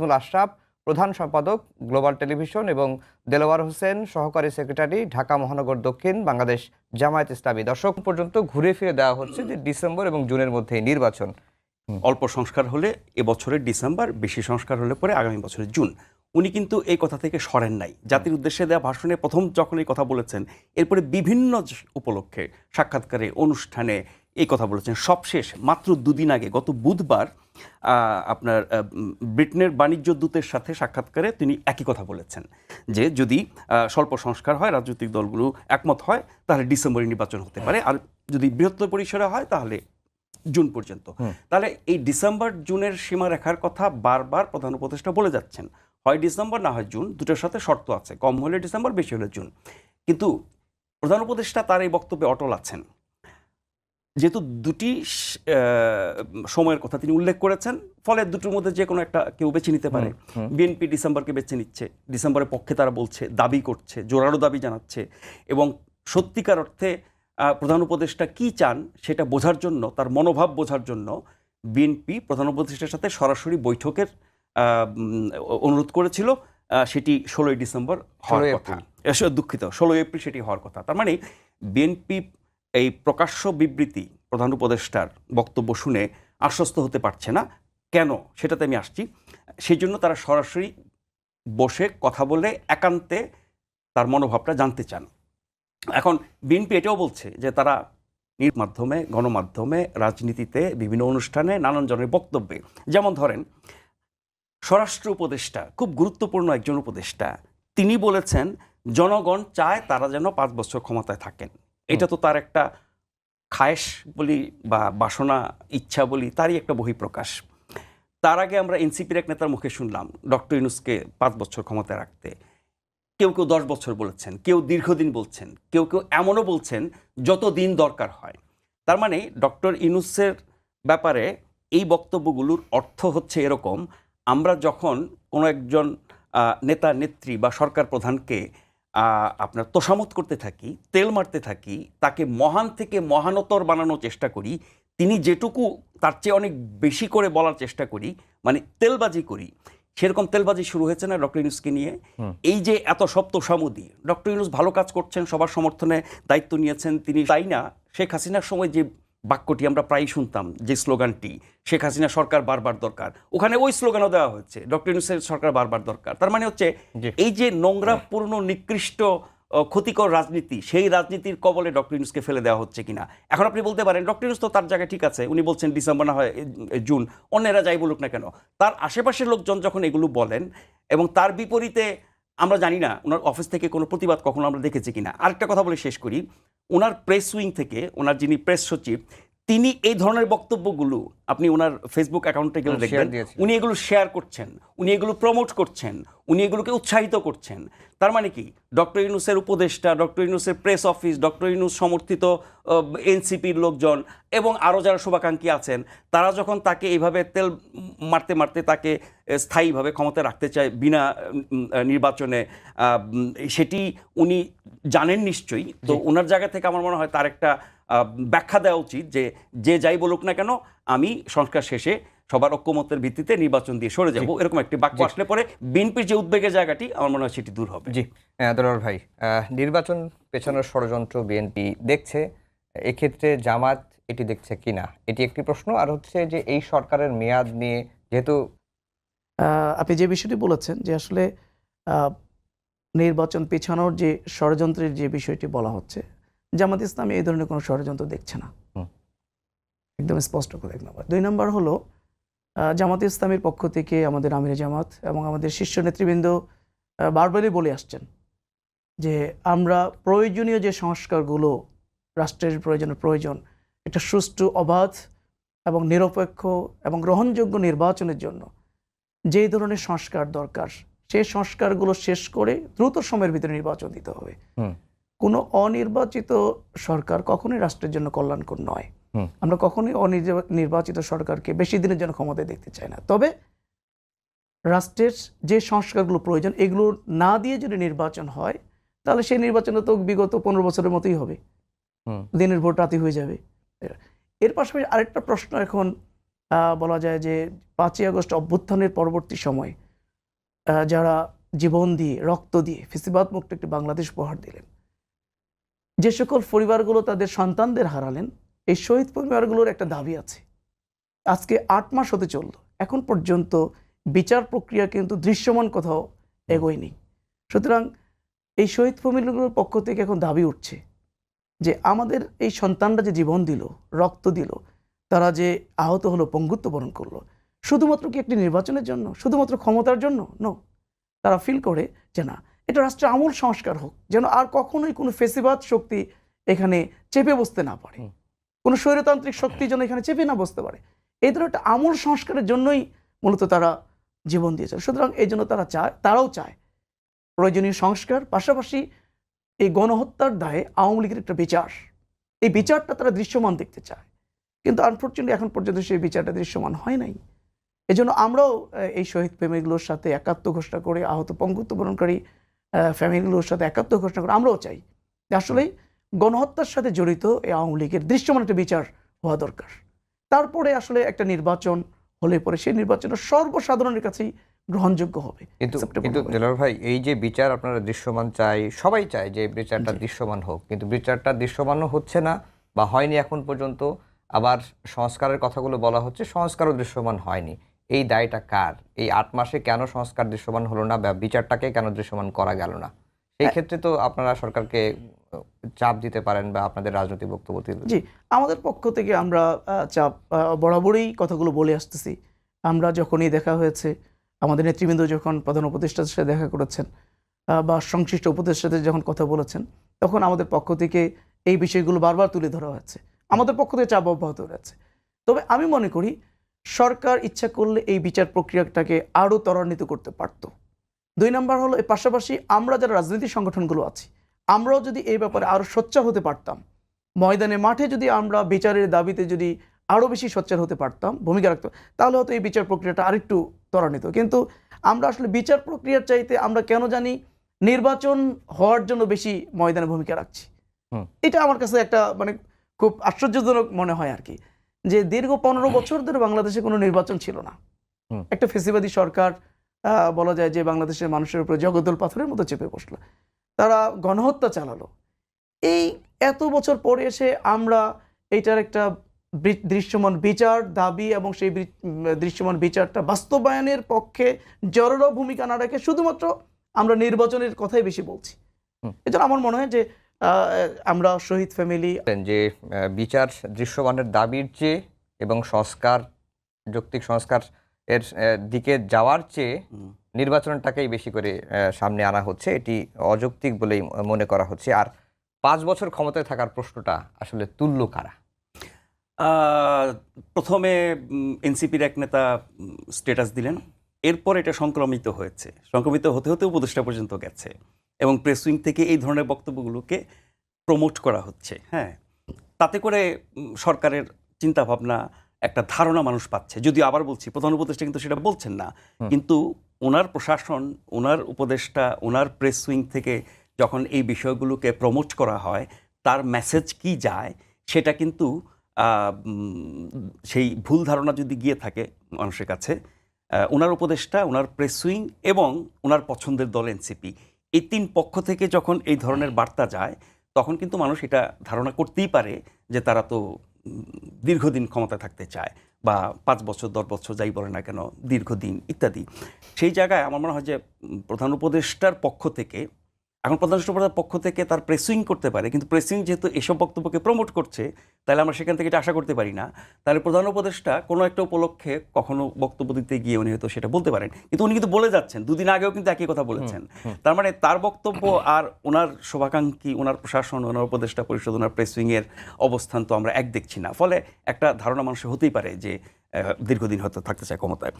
নাজমুল আশরাফ প্রধান সম্পাদক global television এবং দেলোয়ার হোসেন সহকারী সেক্রেটারি ঢাকা মহানগর দক্ষিণ বাংলাদেশ জামায়াত ইসলামী। দর্শক পর্যন্ত ঘুরে ফিরে দেওয়া হচ্ছে যে ডিসেম্বর এবং জুনের মধ্যে নির্বাচন। অল্প সংস্কার হলে এবছরের ডিসেম্বর বেশি সংস্কার হলে পরে আগামী বছরের জুন। উনি কিন্তু এই কথা থেকে সরেন নাই। জাতির উদ্দেশ্যে দেওয়া ভাষণে প্রথম যখন এই কথা বলেছেন এরপরে বিভিন্ন উপলক্ষে সাক্ষাৎকারে অনুষ্ঠানে এই কথা বলেছেন। সবশেষ মাত্র দুদিন আগে গত বুধবার আপনার ব্রিটেনের বাণিজ্য দূতের সাথে সাক্ষাৎকারে তিনি একই কথা বলেছেন যে যদি স্বল্প সংস্কার হয় রাজনৈতিক দলগুলো একমত হয় তাহলে ডিসেম্বরে নির্বাচন হতে পারে। আর যদি বৃহত্তর পরিসরে হয় তাহলে জুন পর্যন্ত। তাহলে এই ডিসেম্বর জুনের সীমারেখার কথা বারবার প্রধান উপদেষ্টা বলে যাচ্ছেন। হয় ডিসেম্বর না হয় জুন দুটোর সাথে শর্ত আছে। কম হলে ডিসেম্বর বেশি হলে জুন। কিন্তু প্রধান উপদেষ্টা তার এই বক্তব্যে অটল আছেন। যেহেতু দুটি সময়ের কথা তিনি উল্লেখ করেছেন ফলে দুটোর মধ্যে যে কোনো একটা কেউ বেছে নিতে পারে। বিএনপি ডিসেম্বরকে বেছে নিচ্ছে। ডিসেম্বরের পক্ষে তারা বলছে দাবি করছে জোরালো দাবি জানাচ্ছে এবং সত্যিকার অর্থে প্রধান উপদেষ্টা কি চান সেটা বোঝার জন্য তার মনোভাব বোঝার জন্য বিএনপি প্রধান উপদেষ্টার সাথে সরাসরি বৈঠকের অনুরোধ করেছিল সেটি ষোলোই ডিসেম্বর হওয়ার কথা। দুঃখিত ষোলোই এপ্রিল সেটি হওয়ার কথা। তার মানে বিএনপি এই প্রকাশ্য বিবৃতি প্রধান উপদেষ্টার বক্তব্য শুনে আশ্বস্ত হতে পারছে না। কেন? সেটাতে আমি আসছি। সেই জন্য তারা সরাসরি বসে কথা বলে একান্তে তার মনোভাবটা জানতে চান। এখন বিএনপি এটাও বলছে যে তারা মাধ্যমে, গণমাধ্যমে, রাজনীতিতে, বিভিন্ন অনুষ্ঠানে নানান জনের বক্তব্যে যেমন ধরেন, স্বরাষ্ট্র উপদেষ্টা, খুব গুরুত্বপূর্ণ একজন উপদেষ্টা, তিনি বলেছেন, জনগণ চায় তারা যেন পাঁচ বছর ক্ষমতায় থাকেন। এটা তো তার একটা খায়েশ বলি বা বাসনা, ইচ্ছা বলি, তারই একটা বহিঃপ্রকাশ। তার আগে আমরা এনসিপির এক নেতার মুখে শুনলাম, ডক্টর ইউনুসকে পাঁচ বছর ক্ষমতায় রাখতে। কেউ কেউ দশ বছর বলেছেন, কেউ দীর্ঘদিন বলছেন, কেউ কেউ এমনও বলছেন, যত দিন দরকার হয়। তার মানে ডক্টর ইনুসের ব্যাপারে এই বক্তব্যগুলোর অর্থ হচ্ছে এরকম, আমরা যখন কোনো একজন নেতা নেত্রী বা সরকার প্রধানকে আপনার তোষামত করতে থাকি তেল মারতে থাকি তাকে মহান থেকে মহানতর বানানোর চেষ্টা করি তিনি যেটুকু তার চেয়ে অনেক বেশি করে বলার চেষ্টা করি মানে তেলবাজি করি। সেরকম তেলবাজি শুরু হয়েছে না ডক্টর ইউনুসকে নিয়ে? এই যে এত সব তোষামুদি ডক্টর ইউনুস ভালো কাজ করছেন সবার সমর্থনে দায়িত্ব নিয়েছেন তিনি তাই না? শেখ হাসিনার সময় যে বাক্যটি আমরা প্রায়ই শুনতাম যে স্লোগানটি শেখ হাসিনা সরকার বারবার দরকার। ওখানে ওই স্লোগানও দেওয়া হচ্ছে ডক্টর ইউনুসের সরকার বারবার দরকার। তার মানে হচ্ছে। এই যে নোংরা পূর্ণ নিকৃষ্ট ক্ষতিকর রাজনীতি সেই রাজনীতির কবলে ডক্টর ইউনুসকে ফেলে দেওয়া হচ্ছে কিনা? এখন আপনি বলতে পারেন ডক্টর ইউনুস তো তার জায়গায় ঠিক আছে উনি বলছেন ডিসেম্বর না হয় জুন অন্যেরা যাই বলুক না কেন। তার আশেপাশের লোকজন যখন এগুলো বলেন এবং তার বিপরীতে আমরা জানি না ওনার অফিস থেকে কোনো প্রতিবাদ কখনো আমরা দেখেছি কিনা। আরেকটা কথা বলে শেষ করি, ওনার প্রেস উইং থেকে, ওনার যিনি প্রেস সচিব তিনি এই ধরনের বক্তব্যগুলো আপনি ওনার ফেসবুক অ্যাকাউন্টে গেলে দেখবেন। উনি এগুলো শেয়ার করছেন উনি এগুলো প্রমোট করছেন উনি এগুলোকে উৎসাহিত করছেন। তার মানে কি? ডক্টর ইউনুসের উপদেষ্টা ডক্টর ইউনুসের প্রেস অফিস ডক্টর ইউনুস সমর্থিত এনসিপির লোকজন এবং আরও যারা শুভাকাঙ্ক্ষী আছেন তারা যখন তাকে এইভাবে তেল মারতে মারতে তাকে স্থায়ীভাবে ক্ষমতা রাখতে চায় বিনা নির্বাচনে সেটি উনি জানেন নিশ্চয়ই। তো ওনার জায়গা থেকে আমার মনে হয় তার একটা ব্যাখ্যা দেওয়া উচিত যে যে যাই বলুক না কেন আমি সংস্কার শেষে সবার ঐক্যমতের ভিত্তিতে নির্বাচন দিয়ে সরে যাব। এরকম একটি বাক্য আসলে পরে বিএনপির যে উদ্বেগের জায়গাটি আমার মনে হয় সেটি দূর হবে। জি। আহ, ভাই নির্বাচন পেছানোর ষড়যন্ত্র বিএনপি দেখছে এক্ষেত্রে জামাত এটি দেখছে কিনা এটি একটি প্রশ্ন। আর হচ্ছে যে এই সরকারের মেয়াদ নিয়ে যেহেতু আহ, আপনি যে বিষয়টি বলেছেন যে আসলে আহ, নির্বাচন পেছানোর যে ষড়যন্ত্রের যে বিষয়টি বলা হচ্ছে জামাত ইসলাম এই ধরনের কোনো ষড়যন্ত্র দেখছে না। একদম স্পষ্ট করে এক নম্বর। দুই নম্বর হলো জামাত ইসলামের পক্ষ থেকে আমাদের আমির জামাত এবং আমাদের শীর্ষ নেতৃবৃন্দ বারবারই বলে আসছেন যে আমরা প্রয়োজনীয় যে সংস্কারগুলো রাষ্ট্রের প্রয়োজনের প্রয়োজন এটা সুষ্ঠু অবাধ এবং নিরপেক্ষ এবং গ্রহণযোগ্য নির্বাচনের জন্য যেই ধরনের সংস্কার দরকার সেই সংস্কারগুলো শেষ করে দ্রুত সময়ের ভিতরে নির্বাচন দিতে হবে। কোনো অনির্বাচিত সরকার কখনোই রাষ্ট্রের জন্য কল্যাণকর নয়। আমরা কখনোই অনির্বাচিত সরকারকে বেশি দিনের জন্য ক্ষমতায় দেখতে চাই না। তবে রাষ্ট্রের যে সংস্কারগুলো প্রয়োজন এগুলো না দিয়ে যদি নির্বাচন হয় তাহলে সেই নির্বাচনে তো বিগত পনেরো বছরের মতোই হবে। দিনের ভোট রাতে হয়ে যাবে। এর পাশাপাশি আরেকটা প্রশ্ন এখন বলা যায় যে পাঁচই আগস্ট অভ্যুত্থানের পরবর্তী সময় যারা জীবন দিয়ে রক্ত দিয়ে ফিসিবাদ মুক্ত একটি বাংলাদেশ উপহার দিলেন যে সকল পরিবারগুলো তাদের সন্তানদের হারালেন, এই শহীদ পরিবারগুলোর একটা দাবি আছে। আজকে আট মাস হতে চলল। এখন পর্যন্ত বিচার প্রক্রিয়া কিন্তু দৃশ্যমান কোথাও এগোয়নি সুতরাং এই শহীদ ফ্যামিলিগুলোর পক্ষ থেকে এখন দাবি উঠছে যে আমাদের এই সন্তানরা যে জীবন দিল, রক্ত দিল, তারা যে আহত হলো, পঙ্গুত্ব বরণ করল, শুধুমাত্র কি একটি নির্বাচনের জন্য, শুধুমাত্র ক্ষমতার জন্য? নো তারা ফিল করে যে না এটা রাষ্ট্রের আমূল সংস্কার হোক যেন আর কখনোই কোনো ফেসিবাদ শক্তি এখানে চেপে বসতে না পারে। কোনো স্বৈরতান্ত্রিক শক্তি যেন এখানে চেপে না বসতে পারে। এই ধরনের একটা আমূল সংস্কারের জন্যই মূলত তারা জীবন দিয়েছে। সুতরাং এই জন্য তারা চায় তারাও চায় প্রয়োজনীয় সংস্কার পাশাপাশি এই গণহত্যার দায়ে আওয়ামী লীগের একটা বিচার। এই বিচারটা তারা দৃশ্যমান দেখতে চায়। কিন্তু আনফর্চুনেটলি এখন পর্যন্ত সেই বিচারটা দৃশ্যমান হয় নাই। এজন্য আমরাও এই শহীদ ফ্যামিলিগুলোর সাথে একাত্ম ঘোষণা করে আহত পঙ্গুত্ব বরণকারী ফ্যামিলিগুলোর সাথে একাত্ম ঘোষণা করে আমরাও চাই। যে আসলেই গণহত্যার সাথে জড়িত এই আওয়ামী লীগের দৃশ্যমান একটা বিচার হওয়া দরকার। তারপরে আসলে একটা নির্বাচন হলে পরে সেই নির্বাচনের সর্বসাধারণের কাছেই গ্রহণযোগ্য হবে কিন্তু কিন্তু। দেলোয়ার ভাই এই যে বিচার আপনারা দৃশ্যমান চাই সবাই চায় যে বিচারটা দৃশ্যমান হোক। কিন্তু বিচারটা দৃশ্যমানও হচ্ছে না বা হয়নি এখন পর্যন্ত আবার সংস্কারের কথাগুলো বলা হচ্ছে সংস্কারও দৃশ্যমান হয়নি। এই দায়টা কার? এই আট মাসে কেন সংস্কার দৃশ্যমান হলো না বা বিচারটাকে কেন দৃশ্যমান করা গেল না? এই ক্ষেত্রে তো আপনারা সরকারকে চাপ দিতে পারেন বা আপনাদের রাজনৈতিক বক্তব্য দিতে জি আমাদের পক্ষ থেকে আমরা চাপ বরাবরই কথাগুলো বলে আসতেছি। আমরা যখনই দেখা হয়েছে আমাদের নেতৃবৃন্দ যখন প্রধান উপদেষ্টার সাথে দেখা করেছেন বা সংশ্লিষ্ট উপদেষ্টাদের যখন কথা বলেছেন তখন আমাদের পক্ষ থেকে এই বিষয়গুলো বারবার তুলে ধরা হয়েছে। আমাদের পক্ষ থেকে চাপ অব্যাহত রয়েছে। তবে আমি মনে করি সরকার ইচ্ছা করলে এই বিচার প্রক্রিয়াটাকে আরও ত্বরান্বিত করতে পারত। দুই নম্বর হলো এর পাশাপাশি আমরা যারা রাজনৈতিক সংগঠনগুলো আছি আমরাও যদি এই ব্যাপারে আরও সোচ্চার হতে পারতাম ময়দানে মাঠে যদি আমরা বিচারের দাবিতে যদি আরও বেশি সোচ্চার হতে পারতাম ভূমিকা রাখতাম তাহলে হয়তো এই বিচার প্রক্রিয়াটা আরেকটু ত্বরান্বিত। কিন্তু আমরা আসলে বিচার প্রক্রিয়ার চাইতে আমরা কেন জানি নির্বাচন হওয়ার জন্য বেশি ময়দানে ভূমিকা রাখছি। এটা আমার কাছে একটা মানে খুব আশ্চর্যজনক মনে হয় আর কি। যে দীর্ঘ পনেরো বছর ধরে বাংলাদেশে কোনো নির্বাচন ছিল না। একটা ফেসিবাদী সরকার বলা যায় যে বাংলাদেশের মানুষের উপরে জগদল পাথরের মতো চেপে বসল। তারা গণহত্যা চালালো। এই এত বছর পরে এসে আমরা এটার একটা দৃশ্যমান বিচার দাবি এবং সেই দৃশ্যমান বিচারটা বাস্তবায়নের পক্ষে জরুরি ভূমিকা না রেখে শুধুমাত্র আমরা নির্বাচনের কথাই বেশি বলছি। এজন্য আমার মনে হয় যে আমরা শহীদ ফ্যামিলি যে বিচার দৃশ্যমানের দাবির চেয়ে এবং সংস্কার যৌক্তিক সংস্কার এর দিকে যাওয়ার চেয়ে নির্বাচনটাকেই বেশি করে সামনে আনা হচ্ছে। এটি অযৌক্তিক বলেই মনে করা হচ্ছে। আর পাঁচ বছর ক্ষমতায় থাকার প্রশ্নটা আসলে তুল্য কারা? প্রথমে এনসিপির এক নেতা স্ট্যাটাস দিলেন। এরপর এটা সংক্রমিত হয়েছে। সংক্রমিত হতে হতে উপদেষ্টা পর্যন্ত গেছে। এবং প্রেস উইং থেকে এই ধরনের বক্তব্যগুলোকে প্রমোট করা হচ্ছে। হ্যাঁ তাতে করে সরকারের চিন্তাভাবনা একটা ধারণা মানুষ পাচ্ছে। যদিও আবার বলছি প্রধান উপদেষ্টা কিন্তু সেটা বলছেন না। কিন্তু ওনার প্রশাসন ওনার উপদেষ্টা ওনার প্রেস উইং থেকে যখন এই বিষয়গুলোকে প্রমোট করা হয় তার মেসেজ কি যায় সেটা কিন্তু সেই ভুল ধারণা যদি গিয়ে থাকে মানুষের কাছে ওনার উপদেষ্টা ওনার প্রেস উইং এবং ওনার পছন্দের দল এনসিপি এই তিন পক্ষ থেকে যখন এই ধরনের বার্তা যায়, তখন কিন্তু মানুষ এটা ধারণা করতেই পারে যে তারা তো দীর্ঘদিন ক্ষমতায় থাকতে চায় বা পাঁচ বছর, দশ বছর, যাই বলে না কেন, দীর্ঘদিন ইত্যাদি। সেই জায়গায় আমার মনে হয় যে প্রধান উপদেষ্টার পক্ষ থেকে এখন প্রধান উপদেষ্টার পক্ষ থেকে তার প্রেসিং করতে পারে কিন্তু প্রেসিং যেহেতু এসব বক্তব্যকে প্রমোট করছে তাহলে আমরা সেখান থেকে এটা আশা করতে পারি না। তাহলে প্রধান উপদেষ্টা কোনো একটা উপলক্ষে কখনো বক্তব্য দিতে গিয়ে উনি হয়তো সেটা বলতে পারেন। কিন্তু উনি কিন্তু বলে যাচ্ছেন দুদিন আগেও কিন্তু একই কথা বলেছেন। তার মানে তার বক্তব্য আর ওনার শুভাকাঙ্ক্ষী ওনার প্রশাসন ওনার উপদেষ্টা পরিষদ ওনার প্রেসিং এর অবস্থান তো আমরা এক দেখছি না। ফলে একটা ধারণা মানুষের হতেই পারে যে দীর্ঘদিন হয়তো থাকতে চায় ক্ষমতায়।